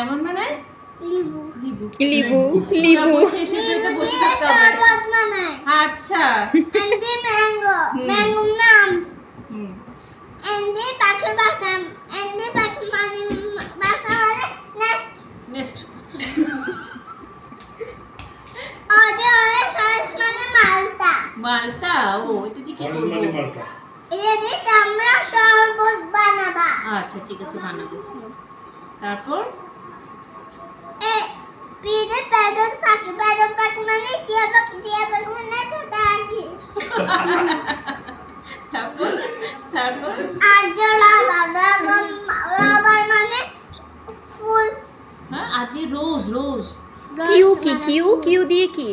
কেমন বানায় লিবু। লিবু। লিবু। বসে থাকতে হবে। আচ্ছা। And the mango mango নাম। and the পাখির বাসা। And the পাখি মানে বাসা মানে নেক্সট নেক্সট আজে অনেক সহজ মানে মালটা। মালটা? ও এটা দিয়ে কি সরল করব? মানে মালটা। এটা দিয়ে আমরা শরবত বানাবা। আচ্ছা ঠিক আছে বানাবো। তারপর? এ পিঠে প্যাডর পাখি প্যাডর পাখি মানে টিয়া পাখি টিয়া পাখি মানে ছোট আঁকি তারপর তারপর আর জোড়া বাবা রাবার মানে ফুল হ্যাঁ আদি রোজ রোজ কিউ কি কিউ কিউ দিয়ে কি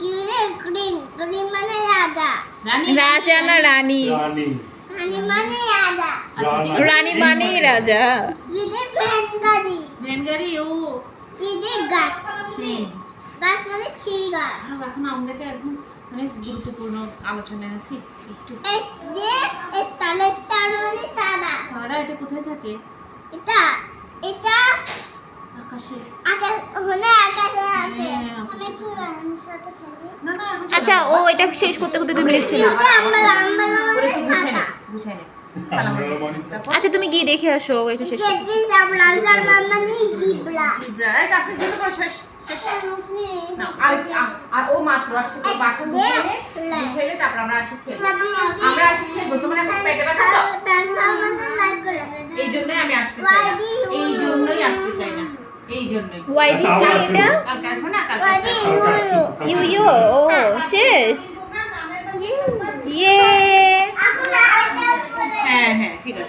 কিউরে গ্রিন গ্রিন মানে রাজা রানী রাজা না রানী রানী রানী মানে রাজা আচ্ছা ঠিক আছে রানী মানেই রাজা দিদি ফ্রেন্ড গাড়ি ভ্যানগাড়ি ও দিদি গাছ। গাছ মানে ট্রি গাছ। আর এখন আমাদেরকে এখন অনেক গুরুত্বপূর্ণ আলোচনায় আছি। একটু। মানে তারা। তারা এটা কোথায় থাকে? এটা এটা আকাশে আকাশ ওখানে আকাশে আছে হ্যাঁ, আকাশে। আমি পুরানোর সাথে খেলি না না এখন আচ্ছা ও এটা শেষ করতে করতে তারপর? আচ্ছা তুমি গিয়ে দেখে আসো এটা শেষ আর ও মাছ আসছে তো বাসন গুছিয়ে নে গুছিয়ে তারপর আমরা আসি খেলব আমরা আসি খেলব তোমার এখন পেটে ব্যথা তো এই জন্যই আমি আসতে চাই না। এই জন্যই আসতে চাই না। এই জন্যই। ওয়াই কি এটা? কালকে আসব না? কালকে আসব। ইউ ইউ ও শেষ ইয়ে